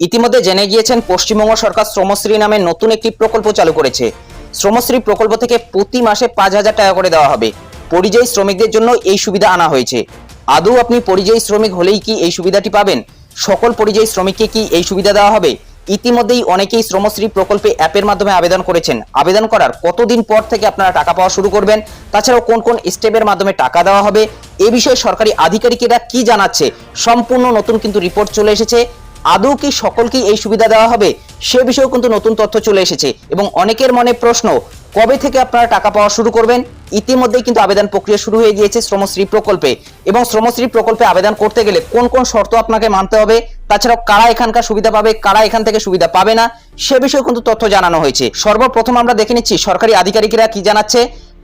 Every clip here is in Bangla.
ইতিমধ্যে জেনে গিয়েছেন, পশ্চিমবঙ্গ সরকার শ্রমশ্রী নামে নতুন একটি প্রকল্প চালু করেছে। শ্রমশ্রী প্রকল্প থেকে প্রতি মাসে পাঁচ হাজার টাকা করে দেওয়া হবে। পরিযায়ী শ্রমিকদের জন্য এই সুবিধা আনা হয়েছে। আদৌ আপনি পরিযায়ী শ্রমিক হলেই কি এই সুবিধাটি পাবেন? সকল পরিযায়ী শ্রমিককে কি এই সুবিধা দেওয়া হবে? ইতিমধ্যেই অনেকেই শ্রমশ্রী প্রকল্পে অ্যাপের মাধ্যমে আবেদন করেছেন। আবেদন করার কতদিন পর থেকে আপনারা টাকা পাওয়া শুরু করবেন? তাছাড়াও কোন কোন স্টেপের মাধ্যমে টাকা দেওয়া হবে? এ বিষয়ে সরকারি আধিকারিকেরা কি জানাচ্ছে? সম্পূর্ণ নতুন কিন্তু রিপোর্ট চলে এসেছে। আদৌ কি সকলকেই এই সুবিধা দেওয়া হবে? সে বিষয়েও কিন্তু নতুন তথ্য চলে এসেছে এবং অনেকের মনে প্রশ্ন, কবে থেকে আপনারা টাকা পাওয়া শুরু করবেন? ইতিমধ্যেই কিন্তু আবেদন প্রক্রিয়া শুরু হয়ে গিয়েছে শ্রমশ্রী প্রকল্পে এবং শ্রমশ্রী প্রকল্পে আবেদন করতে গেলে কোন কোন শর্ত আপনাকে মানতে হবে? তাছাড়াও কারা এখানকার সুবিধা পাবে, কারা এখান থেকে সুবিধা পাবে না? সে বিষয়ে কিন্তু তথ্য জানানো হয়েছে। সর্বপ্রথম আমরা দেখে নিচ্ছি সরকারি আধিকারিকেরা কি জানাচ্ছে?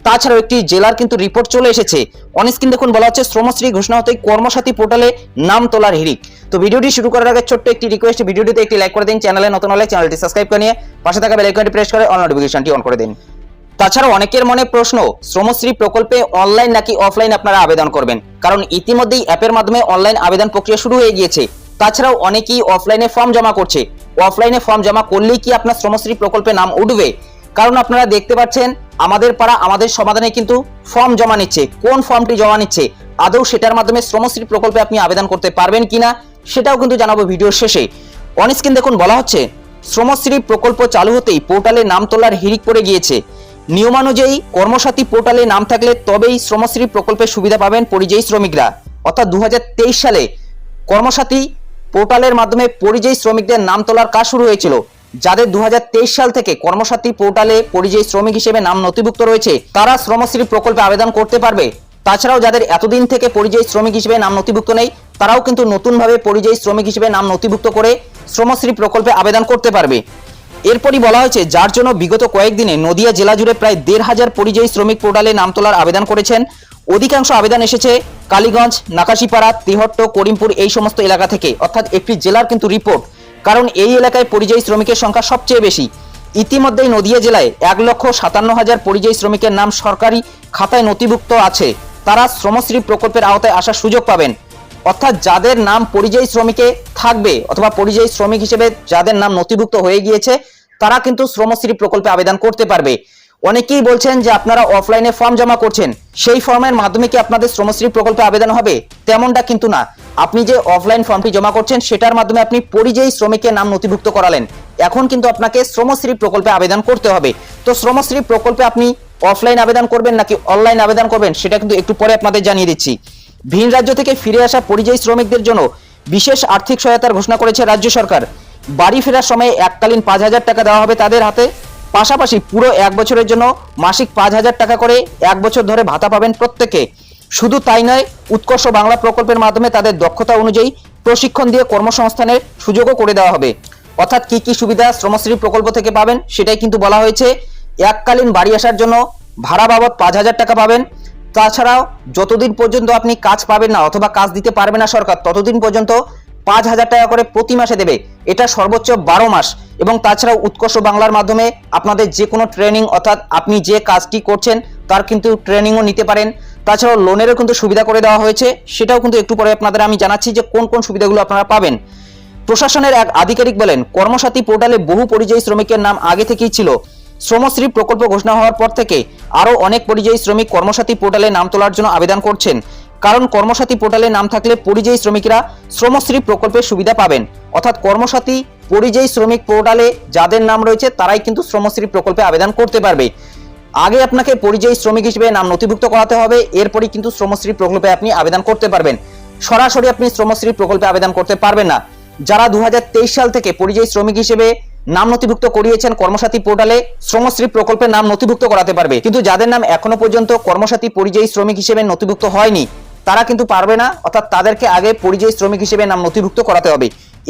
তাছাড়াও একটি জেলার কিন্তু রিপোর্ট চলে এসেছে। অনস্ক্রিন দেখুন, বলা হচ্ছে শ্রমশ্রী ঘোষণা হতেই কর্মসাথী পোর্টালে নাম তোলার হিরিক তো ভিডিওটি শুরু করার আগে ছোট্ট একটি রিকোয়েস্ট ভিডিওটিতে একটি লাইক করে দিন চ্যানেলে নতুন হলে চ্যানেলটি সাবস্ক্রাইব করে নিয়ে পাশে থাকা বেল আইকনটি প্রেস করে অল নোটিফিকেশনটি অন করে দিন। তাছাড়াও অনেকের মনে প্রশ্ন, শ্রমশ্রী প্রকল্পে অনলাইন নাকি অফলাইন আপনারা আবেদন করবেন? কারণ ইতিমধ্যেই অ্যাপের মাধ্যমে অনলাইন আবেদন প্রক্রিয়া শুরু হয়ে গিয়েছে। তাছাড়াও অনেকেই অফলাইনে ফর্ম জমা করছে। অফলাইনে ফর্ম জমা করলেই কি আপনার শ্রমশ্রী প্রকল্পে নাম উঠবে? কারণ আপনারা দেখতে পাচ্ছেন, আমাদের পাড়া, আমাদের সমাধানে কিন্তু ফর্ম জমা নিচ্ছে। কোন ফর্মটি জমা নিচ্ছে? আদৌ সেটার মাধ্যমে শ্রমশ্রী প্রকল্পে আপনি আবেদন করতে পারবেন কিনা, সেটাও কিন্তু জানাব ভিডিওর শেষে। অনস্ক্রিন দেখুন, বলা হচ্ছে, শ্রমশ্রী প্রকল্প চালু হতেই পোর্টালে নাম তোলার হিড়িক পড়ে গিয়েছে। নিয়মানুযায়ী কর্মসাথী পোর্টালে নাম থাকলে তবেই শ্রমশ্রী প্রকল্পের সুবিধা পাবেন পরিযায়ী শ্রমিকরা। অর্থাৎ দু হাজার তেইশ সালে কর্মসাথী পোর্টালের মাধ্যমে পরিযায়ী শ্রমিকদের নাম তোলার কাজ শুরু হয়েছিল। যাদের দু হাজার তেইশ সাল থেকে কর্মসাথী পোর্টালে পরিযায়ী শ্রমিক হিসেবে নাম নথিভুক্ত রয়েছে, তারা শ্রমশ্রী প্রকল্পে আবেদন করতে পারবে। তাছাড়াও যাদের এতদিন থেকে পরিযায়ী শ্রমিক হিসেবে নাম নথিভুক্ত নেই, তারাও কিন্তু নতুনভাবে পরিযায়ী শ্রমিক হিসেবে নাম নথিভুক্ত করে শ্রমশ্রী প্রকল্পে আবেদন করতে পারবে। এরপরই বলা হয়েছে, যার জন্য বিগত কয়েকদিনে নদিয়া জেলা জুড়ে প্রায় দেড় হাজার পরিযায়ী শ্রমিক পোর্টালে নাম তোলার আবেদন করেছেন। অধিকাংশ আবেদন এসেছে কালীগঞ্জ, নাকাশিপাড়া, তিহট্ট, করিমপুর এই সমস্ত এলাকা থেকে। অর্থাৎ একটি জেলার কিন্তু রিপোর্ট কারণ এই এলাকায় পরিযায়ী শ্রমিকের সংখ্যা সবচেয়ে বেশি। ইতিমধ্যেই নদিয়া জেলায় এক লক্ষ সাতান্ন হাজার পরিযায়ী শ্রমিকের নাম সরকারি খাতায় নথিভুক্ত আছে। তারা শ্রমশ্রী প্রকল্পের আওতায় আসার সুযোগ পাবেন। অর্থাৎ যাদের নাম পরিযায়ী শ্রমিকে থাকবে অথবা পরিযায়ী শ্রমিক হিসেবে যাদের নাম নথিভুক্ত হয়ে গিয়েছে, তারা কিন্তু শ্রমশ্রী প্রকল্পে আবেদন করতে পারবে। অনেকেই বলছেন যে আপনারা অফলাইনে ফর্ম জমা করছেন। সেই ফর্মের মাধ্যমে কি আপনাদের শ্রমশ্রী প্রকল্পে আবেদন হবে? তেমনটা কিন্তু না। আপনি যে অফলাইন ফর্মটি জমা করছেন, সেটার মাধ্যমে আপনি পরিযায়ী শ্রমিকের নাম নথিভুক্ত করালেন। এখন কিন্তু আপনাকে শ্রমশ্রী প্রকল্পে আবেদন করতে হবে। তো শ্রমশ্রী প্রকল্পে আপনি অফলাইন আবেদন করবেন নাকি অনলাইন আবেদন করবেন, সেটা কিন্তু একটু পরে আপনাদের জানিয়ে দিচ্ছি। ভিন রাজ্য থেকে ফিরে আসা পরিযায়ী শ্রমিকদের জন্য বিশেষ আর্থিক সহায়তার ঘোষণা করেছে রাজ্য সরকার। বাড়ি ফেরার সময় এককালীন পাঁচ হাজার টাকা দেওয়া হবে তাদের হাতে। পাশাপাশি পুরো এক বছরের জন্য মাসিক পাঁচ হাজার টাকা করে এক বছর ধরে ভাতা পাবেন প্রত্যেকে। শুধু তাই নয়, উৎকর্ষ বাংলা প্রকল্পের মাধ্যমে তাদের দক্ষতা অনুযায়ী প্রশিক্ষণ দিয়ে কর্মসংস্থানের সুযোগও করে দেওয়া হবে। অর্থাৎ কি কি সুবিধা শ্রমশ্রী প্রকল্প থেকে পাবেন সেটাই কিন্তু বলা হয়েছে। এককালীন বাড়ি আসার জন্য ভাড়া বাবদ পাঁচ হাজার টাকা পাবেন। তাছাড়াও যতদিন পর্যন্ত আপনি কাজ পাবেন না অথবা কাজ দিতে পারবে না সরকার, ততদিন পর্যন্ত পাঁচ হাজার টাকা করে প্রতি মাসে দেবে। এটা সর্বোচ্চ বারো মাস। এবং তাছাড়াও উৎকর্ষ বাংলার মাধ্যমে আপনাদের যে কোনো ট্রেনিং অর্থাৎ আপনি যে কাজটি করছেন, তার কিন্তু ট্রেনিংও নিতে পারেন। তাছাড়াও লোনেরও কিন্তু সুবিধা করে দেওয়া হয়েছে। সেটাও কিন্তু একটু পরে আপনাদের আমি জানাচ্ছি যে কোন কোন সুবিধাগুলো আপনারা পাবেন। প্রশাসনের এক আধিকারিক বলেন, কর্মসাথী পোর্টালে বহু পরিযায়ী শ্রমিকের নাম আগে থেকেই ছিল। শ্রমশ্রী প্রকল্প ঘোষণা হওয়ার পর থেকে আরও অনেক পরিযায়ী শ্রমিক কর্মসাথী পোর্টালে নাম তোলার জন্য আবেদন করছেন। কারণ কর্মসাথী পোর্টালে নাম থাকলে পরিযায়ী শ্রমিকরা শ্রমশ্রী প্রকল্পের সুবিধা পাবেন। অর্থাৎ কর্মসাথী, পরিযায়ী শ্রমিক পোর্টালে যাদের নাম রয়েছে, তারাই কিন্তু শ্রমশ্রী প্রকল্পে আবেদন করতে পারবে। আগে আপনাকে পরিযায়ী শ্রমিক হিসেবে নাম নথিভুক্ত করাতে হবে, এরপরই কিন্তু শ্রমশ্রী প্রকল্পে আপনি আবেদন করতে পারবেন। সরাসরি আপনি শ্রমশ্রী প্রকল্পে আবেদন করতে পারবেন না। যারা দু হাজার তেইশ সাল থেকে পরিযায়ী শ্রমিক হিসেবে নাম নথিভুক্ত করিয়েছেন কর্মসাথী পোর্টালে, শ্রমশ্রী প্রকল্পে নাম নথিভুক্ত করাতে পারবে। কিন্তু যাদের নাম এখনও পর্যন্ত কর্মসাথী, পরিযায়ী শ্রমিক হিসেবে নথিভুক্ত হয়নি তারা কিন্তু পারবে না, অর্থাৎ তাদেরকে আগে পরিযায়ী শ্রমিক হিসেবে নাম নথিভুক্ত করাতে হবে।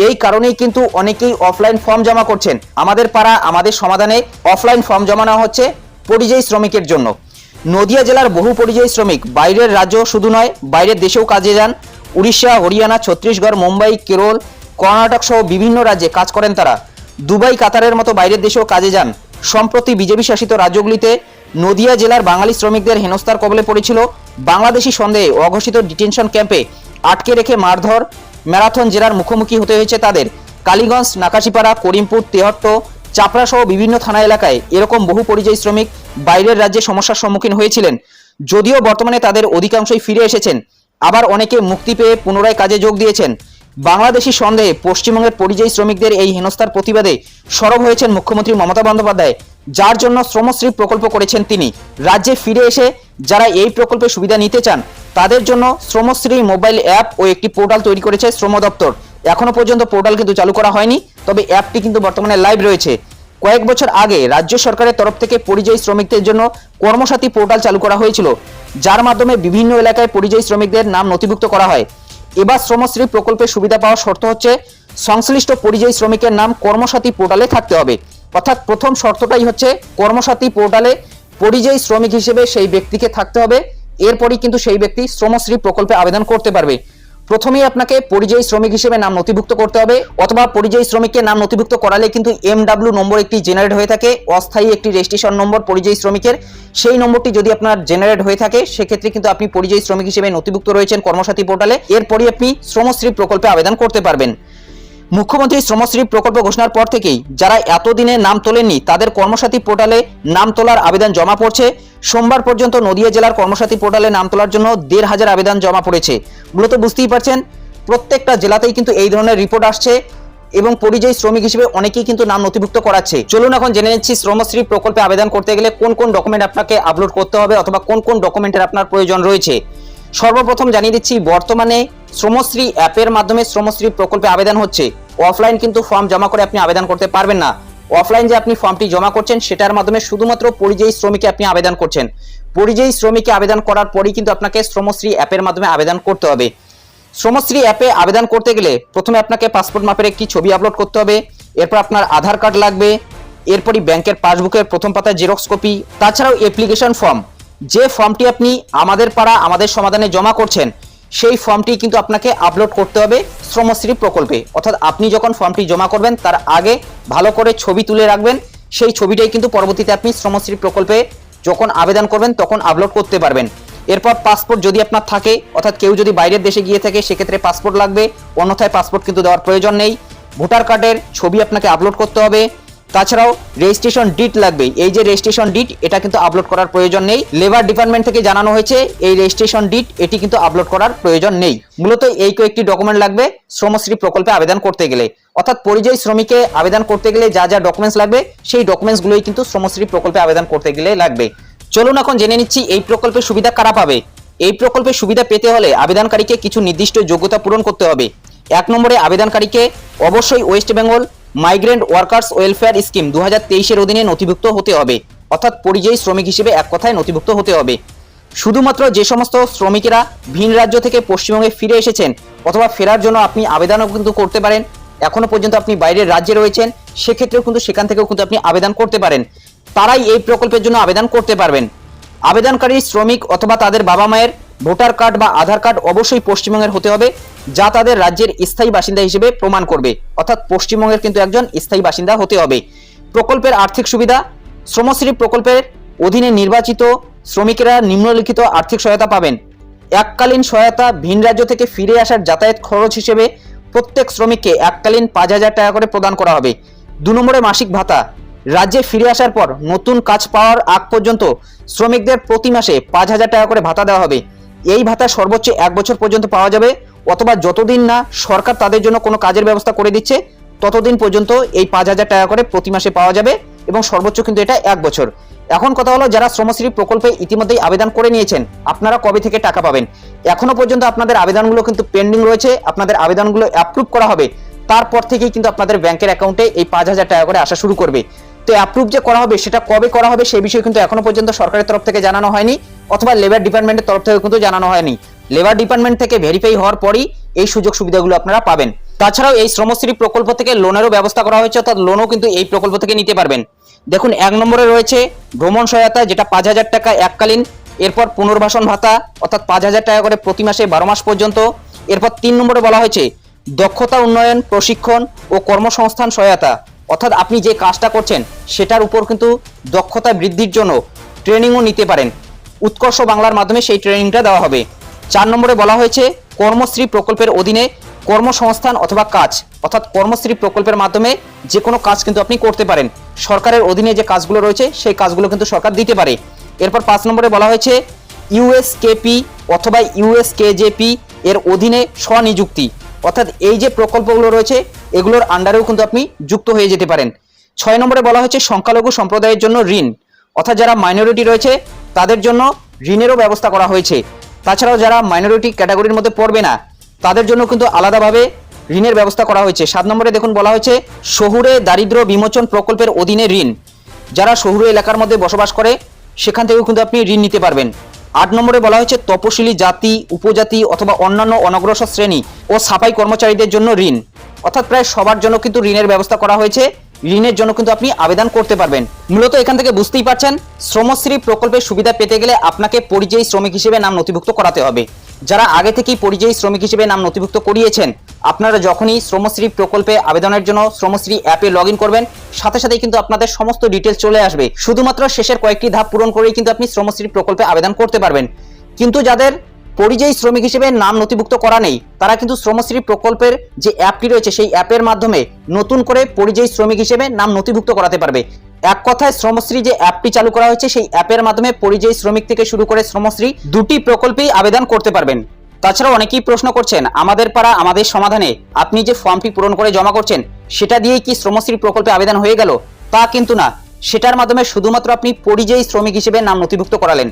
এই কারণেই কিন্তু অনেকেই অফলাইন ফর্ম জমা করছেন। আমাদের পাড়া, আমাদের সমাধানে অফলাইন ফর্ম জমা নেওয়া হচ্ছে পরিযায়ী শ্রমিকের জন্য। নদিয়া জেলার বহু পরিযায়ী শ্রমিক, বাইরের রাজ্য শুধু নয়, বাইরের দেশেও কাজে যান। উড়িষ্যা, হরিয়ানা, ছত্তিশগড়, মুম্বাই, কেরল, কর্ণাটক সহ বিভিন্ন রাজ্যে কাজ করেন তারা। দুবাই, কাতারের মতো বাইরের দেশেও কাজে যান। সম্প্রতি বিজেপি শাসিত রাজ্যগুলিতে নদিয়া জেলার বাঙালি শ্রমিকদের হেনস্থার কবলে পড়েছিল বাংলাদেশি সন্দেহে অঘোষিত ডিটেনশন ক্যাম্পে আটকে রেখে মারধর ম্যারাথন জেলার মুখোমুখি হতে হয়েছে তাদের। কালীগঞ্জ, নাকাশিপাড়া, করিমপুর, তেহট্ট, চাপড়াসহ বিভিন্ন থানা এলাকায় এরকম বহু পরিযায়ী শ্রমিক বাইরের রাজ্যে সমস্যার সম্মুখীন হয়েছিলেন। যদিও বর্তমানে তাদের অধিকাংশই ফিরে এসেছেন। আবার অনেকে মুক্তি পেয়ে পুনরায় কাজে যোগ দিয়েছেন। বাংলাদেশি সন্দেহে পশ্চিমবঙ্গের পরিযায়ী শ্রমিকদের এই হেনস্থার প্রতিবাদে সরব হয়েছেন মুখ্যমন্ত্রী মমতা বন্দ্যোপাধ্যায়, যার জন্য শ্রমশ্রী প্রকল্প করেছেন তিনি। রাজ্যে ফিরে এসে যারা এই প্রকল্পের সুবিধা নিতে চান, তাদের জন্য শ্রমশ্রী মোবাইল অ্যাপ ও একটি পোর্টাল তৈরি করেছে শ্রম দপ্তর। এখনও পর্যন্ত পোর্টাল কিন্তু চালু করা হয়নি, তবে অ্যাপটি কিন্তু বর্তমানে লাইভ রয়েছে। কয়েক বছর আগে রাজ্য সরকারের তরফ থেকে পরিযায়ী শ্রমিকদের জন্য কর্মসাথী পোর্টাল চালু করা হয়েছিল, যার মাধ্যমে বিভিন্ন এলাকায় পরিযায়ী শ্রমিকদের নাম নথিভুক্ত করা হয়। এবার শ্রমশ্রী প্রকল্পের সুবিধা পাওয়ার শর্ত হচ্ছে, সংশ্লিষ্ট পরিযায়ী শ্রমিকের নাম কর্মসাথী পোর্টালে থাকতে হবে। অর্থাৎ প্রথম শর্তটাই হচ্ছে, কর্মসাথী পোর্টালে পরিযায়ী শ্রমিক হিসেবে সেই ব্যক্তিকে থাকতে হবে। এরপরই কিন্তু সেই ব্যক্তি শ্রমশ্রী প্রকল্পে আবেদন করতে পারবে। প্রথমেই আপনাকে পরিযায়ী শ্রমিক হিসেবে নাম নথিভুক্ত করতে হবে, অথবা পরিযায়ী শ্রমিককে নাম নথিভুক্ত করালে কিন্তু এম নম্বর একটি জেনারেট হয়ে থাকে, অস্থায়ী একটি রেজিস্ট্রেশন নম্বর পরিযায়ী শ্রমিকের। সেই নম্বরটি যদি আপনার জেনারেট হয়ে থাকে, সেক্ষেত্রে কিন্তু আপনি পরিযায়ী শ্রমিক হিসেবে নথিভুক্ত রয়েছেন কর্মসাথী পোর্টালে। এরপরই আপনি শ্রমশ্রী প্রকল্পে আবেদন করতে পারবেন। মুখ্যমন্ত্রী শ্রমশ্রী প্রকল্প ঘোষণার পর থেকেই যারা এতদিনে নাম তোলেননি, তাদের কর্মসাথী পোর্টালে নাম তোলার আবেদন জমা পড়ছে। সোমবার পর্যন্ত নদিয়া জেলার কর্মসাথী পোর্টালে নাম তোলার জন্য দেড় হাজার আবেদন জমা পড়েছে। মূলত বুঝতেই পারছেন, প্রত্যেকটা জেলাতেই কিন্তু এই ধরনের রিপোর্ট আসছে এবং পরিযায়ী শ্রমিক হিসেবে অনেকেই কিন্তু নাম নথিভুক্ত করাচ্ছে। চলুন এখন জেনে নিচ্ছি শ্রমশ্রী প্রকল্পে আবেদন করতে গেলে কোন কোন ডকুমেন্ট আপনাকে আপলোড করতে হবে অথবা কোন কোন ডকুমেন্টের আপনার প্রয়োজন রয়েছে। সর্বপ্রথম জানিয়ে দিচ্ছি, বর্তমানে শ্রমশ্রী অ্যাপের মাধ্যমে শ্রমশ্রী প্রকল্পে আবেদন হচ্ছে। অফলাইন কিন্তু ফর্ম জমা করে আপনি আবেদন করতে পারবেন না। অফলাইন যে আপনি ফর্মটি জমা করছেন, সেটার মাধ্যমে শুধুমাত্র পরিযায়ী শ্রমিকে আপনি আবেদন করছেন। পরিযায়ী শ্রমিকে আবেদন করার পরই কিন্তু আপনাকে শ্রমশ্রী অ্যাপের মাধ্যমে আবেদন করতে হবে। শ্রমশ্রী অ্যাপে আবেদন করতে গেলে প্রথমে আপনাকে পাসপোর্ট মাপের একটি ছবি আপলোড করতে হবে। এরপর আপনার আধার কার্ড লাগবে। এরপরই ব্যাংকের পাসবুকের প্রথম পাতায় জেরক্স কপি, তাছাড়াও অ্যাপ্লিকেশন ফর্ম যে ফর্মটি আপনি আমাদের পাড়া, আমাদের সমাধানে জমা করছেন, সেই ফর্মটি কিন্তু আপনাকে আপলোড করতে হবে শ্রমশ্রী প্রকল্পে। অর্থাৎ আপনি যখন ফর্মটি জমা করবেন, তার আগে ভালো করে ছবি তুলে রাখবেন। সেই ছবিটাই কিন্তু পরবর্তীতে আপনি শ্রমশ্রী প্রকল্পে যখন আবেদন করবেন, তখন আপলোড করতে পারবেন। এরপর পাসপোর্ট যদি আপনার থাকে, অর্থাৎ কেউ যদি বাইরের দেশে গিয়ে থাকে, সেক্ষেত্রে পাসপোর্ট লাগবে। অন্যথায় পাসপোর্ট কিন্তু দেওয়ার প্রয়োজন নেই। ভোটার কার্ডের ছবি আপনাকে আপলোড করতে হবে। তাছাড়াও রেজিস্ট্রেশন ডিট লাগবে। এই যে রেজিস্ট্রেশন ডিট এটা কিন্তু আপলোড করার প্রয়োজন নেই। লেবার ডিপার্টমেন্ট থেকে জানানো হয়েছে, এই রেজিস্ট্রেশন ডিট এটি কিন্তু আপলোড করার প্রয়োজন নেই। মূলত এই কয়েকটি ডকুমেন্ট লাগবে শ্রমশ্রী প্রকল্পে আবেদন করতে গেলে। অর্থাৎ পরিযায়ী শ্রমিকে আবেদন করতে গেলে যা যা ডকুমেন্টস লাগবে, সেই ডকুমেন্টসগুলোই কিন্তু শ্রমশ্রী প্রকল্পে আবেদন করতে গেলে লাগবে। চলুন এখন জেনে নিচ্ছি, এই প্রকল্পের সুবিধা কারা পাবে? এই প্রকল্পের সুবিধা পেতে হলে আবেদনকারীকে কিছু নির্দিষ্ট যোগ্যতা পূরণ করতে হবে। এক নম্বরে আবেদনকারীকে অবশ্যই West Bengal migrant workers welfare scheme দু হাজার অধীনে নথিভুক্ত হতে হবে। অর্থাৎ পরিযায়ী শ্রমিক হিসেবে এক কথায় নথিভুক্ত হতে হবে। শুধুমাত্র যে সমস্ত শ্রমিকেরা ভিন রাজ্য থেকে পশ্চিমবঙ্গে ফিরে এসেছেন অথবা ফেরার জন্য আপনি আবেদনও কিন্তু করতে পারেন, এখনও পর্যন্ত আপনি বাইরের রাজ্যে রয়েছেন, সেক্ষেত্রেও কিন্তু সেখান থেকেও কিন্তু আপনি আবেদন করতে পারেন। তারাই এই প্রকল্পের জন্য আবেদন করতে পারবেন। আবেদনকারী শ্রমিক অথবা তাদের বাবা মায়ের ভোটার কার্ড বা আধার কার্ড অবশ্যই পশ্চিমবঙ্গের হতে হবে, যা তাদের রাজ্যের স্থায়ী বাসিন্দা হিসেবে প্রমাণ করবে। অর্থাৎ পশ্চিমবঙ্গের কিন্তু একজন স্থায়ী বাসিন্দা হতে হবে। প্রকল্পের আর্থিক সুবিধা, শ্রমশ্রী প্রকল্পের অধীনে নির্বাচিত শ্রমিকেরা নিম্নলিখিত আর্থিক সহায়তা পাবেন। এককালীন সহায়তা ভিন রাজ্য থেকে ফিরে আসার যাতায়াত খরচ হিসেবে প্রত্যেক শ্রমিককে এককালীন পাঁচ হাজার টাকা করে প্রদান করা হবে। দু নম্বরে মাসিক ভাতা, রাজ্যে ফিরে আসার পর নতুন কাজ পাওয়ার আগ পর্যন্ত শ্রমিকদের প্রতি মাসে পাঁচ হাজার টাকা করে ভাতা দেওয়া হবে। এই ভাতা সর্বোচ্চ এক বছর পর্যন্ত পাওয়া যাবে, অথবা যতদিন না সরকার তাদের জন্য কোনো কাজের ব্যবস্থা করে দিচ্ছে, ততদিন পর্যন্ত এই পাঁচ হাজার টাকা করে প্রতি মাসে পাওয়া যাবে এবং সর্বোচ্চ কিন্তু এটা এক বছর। এখন কথা হলো, যারা শ্রমশ্রী প্রকল্পে ইতিমধ্যেই আবেদন করে নিয়েছেন, আপনারা কবে থেকে টাকা পাবেন? এখনও পর্যন্ত আপনাদের আবেদনগুলো কিন্তু পেন্ডিং রয়েছে, আপনাদের আবেদনগুলো অ্যাপ্রুভ করা হবে, তারপর থেকেই কিন্তু আপনাদের ব্যাংকের অ্যাকাউন্টে এই পাঁচ হাজার টাকা করে আসা শুরু করবে। তো অ্যাপ্রুভ যে করা হবে, সেটা কবে করা হবে সেই বিষয়ে কিন্তু এখনও পর্যন্ত সরকারের তরফ থেকে জানানো হয়নি। অথবা লেবার ডিপার্টমেন্টের তরফ থেকে কিন্তু জানানো হয়নি। লেবার ডিপার্টমেন্ট থেকে ভেরিফাই হওয়ার পরই এই সুযোগ সুবিধাগুলো আপনারা পাবেন। তাছাড়াও এই শ্রমশ্রী প্রকল্প থেকে লোনেরও ব্যবস্থা করা হয়েছে, অর্থাৎ লোনও কিন্তু এই প্রকল্প থেকে নিতে পারবেন। দেখুন, এক নম্বরে রয়েছে ভ্রমণ সহায়তা, যেটা পাঁচ হাজার টাকা এককালীন, এরপর পুনর্বাসন ভাতা, অর্থাৎ পাঁচ হাজার টাকা করে প্রতি মাসে বারো মাস পর্যন্ত। এরপর তিন নম্বরে বলা হয়েছে দক্ষতা উন্নয়ন, প্রশিক্ষণ ও কর্মসংস্থান সহায়তা। অর্থাৎ আপনি যে কাজটা করছেন, সেটার উপর কিন্তু দক্ষতা বৃদ্ধির জন্য ট্রেনিংও নিতে পারেন। উৎকর্ষ বাংলার মাধ্যমে সেই ট্রেনিংটা দেওয়া হবে। চার নম্বরে বলা হয়েছে, কর্মশ্রী প্রকল্পের অধীনে কর্মসংস্থান অথবা কাজ, অর্থাৎ কর্মশ্রী প্রকল্পের মাধ্যমে যে কোনো কাজ কিন্তু আপনি করতে পারেন। সরকারের অধীনে যে কাজগুলো রয়েছে, সেই কাজগুলো কিন্তু সরকার দিতে পারে। এরপর পাঁচ নম্বরে বলা হয়েছে ইউএসকেপি অথবা ইউএসকেজেপি এর অধীনে স্বনিযুক্তি, অর্থাৎ এই যে প্রকল্পগুলো রয়েছে, এগুলোর আন্ডারেও কিন্তু আপনি যুক্ত হয়ে যেতে পারেন। ছয় নম্বরে বলা হয়েছে, সংখ্যালঘু সম্প্রদায়ের জন্য ঋণ, অর্থাৎ যারা মাইনরিটি রয়েছে তাদের জন্য ঋণেরও ব্যবস্থা করা হয়েছে। তাছাড়াও যারা মাইনরিটি ক্যাটাগরির মধ্যে পড়বে না, তাদের জন্য কিন্তু আলাদাভাবে ঋণের ব্যবস্থা করা হয়েছে। সাত নম্বরে দেখুন বলা হয়েছে, শহুরে দারিদ্র বিমোচন প্রকল্পের অধীনে ঋণ। যারা শহুরে এলাকার মধ্যে বসবাস করে, সেখান থেকেও কিন্তু আপনি ঋণ নিতে পারবেন। আট নম্বরে বলা হয়েছে, তপশিলি জাতি, উপজাতি অথবা অন্যান্য অনগ্রসর শ্রেণি ও সাফাই কর্মচারীদের জন্য ঋণ। অর্থাৎ প্রায় সবার জন্য কিন্তু ঋণের ব্যবস্থা করা হয়েছে। ঋণের জন্য কিন্তু আপনি আবেদন করতে পারবেন। মূলত এখান থেকে বুঝতেই পারছেন, শ্রমশ্রী প্রকল্পের সুবিধা পেতে গেলে আপনাকে পরিযায়ী শ্রমিক হিসেবে নাম নথিভুক্ত করাতে হবে। যারা আগে থেকেই পরিযায়ী শ্রমিক হিসেবে নাম নথিভুক্ত করিয়েছেন, আপনারা যখনই শ্রমশ্রী প্রকল্পে আবেদনের জন্য শ্রমশ্রী অ্যাপে লগ করবেন, সাথে সাথে কিন্তু আপনাদের সমস্ত ডিটেলস চলে আসবে। শুধুমাত্র শেষের কয়েকটি ধাপ পূরণ করেই কিন্তু আপনি শ্রমশ্রী প্রকল্পে আবেদন করতে পারবেন। কিন্তু যাদের পরিযায়ী শ্রমিক হিসেবে নাম নথিভুক্ত করা নেই। তারা কিন্তু শ্রমশ্রী প্রকল্পের যে অ্যাপটি রয়েছে, সেই অ্যাপের মাধ্যমে নতুন করে পরিযায়ী শ্রমিক হিসেবে নাম নথিভুক্ত করাতে পারবে। এক কথায়, শ্রমশ্রী যে অ্যাপটি চালু করা হয়েছে, সেই অ্যাপের মাধ্যমে পরিযায়ী শ্রমিক থেকে শুরু করে শ্রমশ্রী দুটি প্রকল্পেই আবেদন করতে পারবেন। তাছাড়া অনেকেই প্রশ্ন করছেন, আমাদের পাড়া, আমাদের সমাধানে আপনি যে ফর্মটি পূরণ করে জমা করছেন, সেটা দিয়েই কি শ্রমশ্রী প্রকল্পে আবেদন হয়ে গেল? তা কিন্তু না। সেটার মাধ্যমে শুধুমাত্র আপনি পরিযায়ী শ্রমিক হিসেবে নাম নথিভুক্ত করালেন।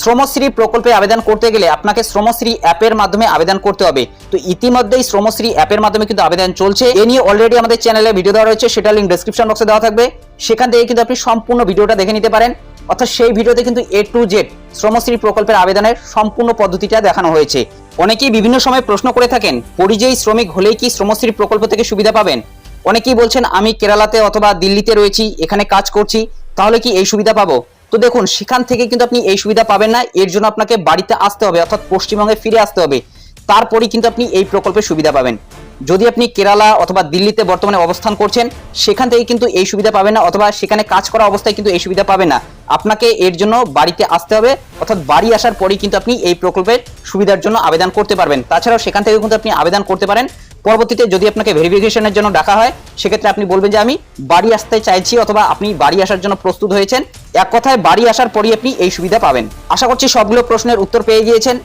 শ্রমশ্রী প্রকল্পে আবেদন করতে গেলে আপনাকে শ্রমশ্রী অ্যাপের মাধ্যমে আবেদন করতে হবে। তো ইতিমধ্যেই শ্রমশ্রী অ্যাপের মাধ্যমে কিন্তু আবেদন চলছে। এ নিয়ে অলরেডি আমাদের চ্যানেলে ভিডিও দেওয়া রয়েছে, সেটা লিঙ্ক ডেসক্রিপশন বক্সে দেওয়া থাকবে। সেখান থেকে কিন্তু আপনি সম্পূর্ণ ভিডিওটা দেখে নিতে পারেন। অর্থাৎ সেই ভিডিওতে কিন্তু এ টু জেড শ্রমশ্রী প্রকল্পের আবেদনের সম্পূর্ণ পদ্ধতিটা দেখানো হয়েছে। অনেকেই বিভিন্ন সময় প্রশ্ন করে থাকেন, পরিযায়ী শ্রমিক হলেই কি শ্রমশ্রী প্রকল্প থেকে সুবিধা পাবেন? অনেকেই বলছেন, আমি কেরালাতে অথবা দিল্লিতে রয়েছি, এখানে কাজ করছি, তাহলে কি এই সুবিধা পাবো? তো দেখুন, সেখান থেকে কিন্তু আপনি এই সুবিধা পাবেন না, এর জন্য আপনাকে বাড়িতে আসতে হবে, অর্থাৎ পশ্চিমবঙ্গে ফিরে আসতে হবে। তারপরেই কিন্তু আপনি এই প্রকল্পের সুবিধা পাবেন। যদি আপনি কেরালা অথবা দিল্লিতে বর্তমানে অবস্থান করছেন, সেখান থেকে কিন্তু এই সুবিধা পাবেন না, অথবা সেখানে কাজ করা অবস্থায় কিন্তু এই সুবিধা পাবেন না। আপনাকে এর জন্য বাড়িতে আসতে হবে, অর্থাৎ বাড়ি আসার পরেই কিন্তু আপনি এই প্রকল্পের সুবিধার জন্য আবেদন করতে পারবেন। তাছাড়াও সেখান থেকে কিন্তু আপনি আবেদন করতে পারেন। পরবর্তীতে যদি আপনাকে ভেরিফিকেশনের জন্য ডাকা হয়, সেক্ষেত্রে আপনি বলবেন যে আমি বাড়ি আসতে চাইছি অথবা আপনি বাড়ি আসার জন্য প্রস্তুত হয়েছেন। এক কথায় বাড়ি আসার পরই আপনি এই সুবিধা পাবেন। আশা করছি সবগুলো প্রশ্নের উত্তর পেয়ে গিয়েছেন।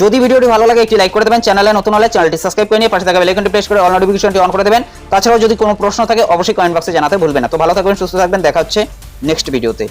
যদি ভিডিওটি ভালো লাগে, একটি লাইক করে দেবেন, চ্যানেলে নতুন হলে চ্যানেলটি সাবস্ক্রাইব করে নিয়ে পাশে থাকা বেলাইকনটি প্রেস করে অল নোটিফিকেশনটি অন করে দেবেন। তাছাড়াও যদি কোনো প্রশ্ন থাকে, অবশ্যই কমেন্ট বক্সে জানাতে ভুলবেন না। তো ভালো থাকবেন, সুস্থ থাকবেন, দেখা হচ্ছে নেক্সট ভিডিওতে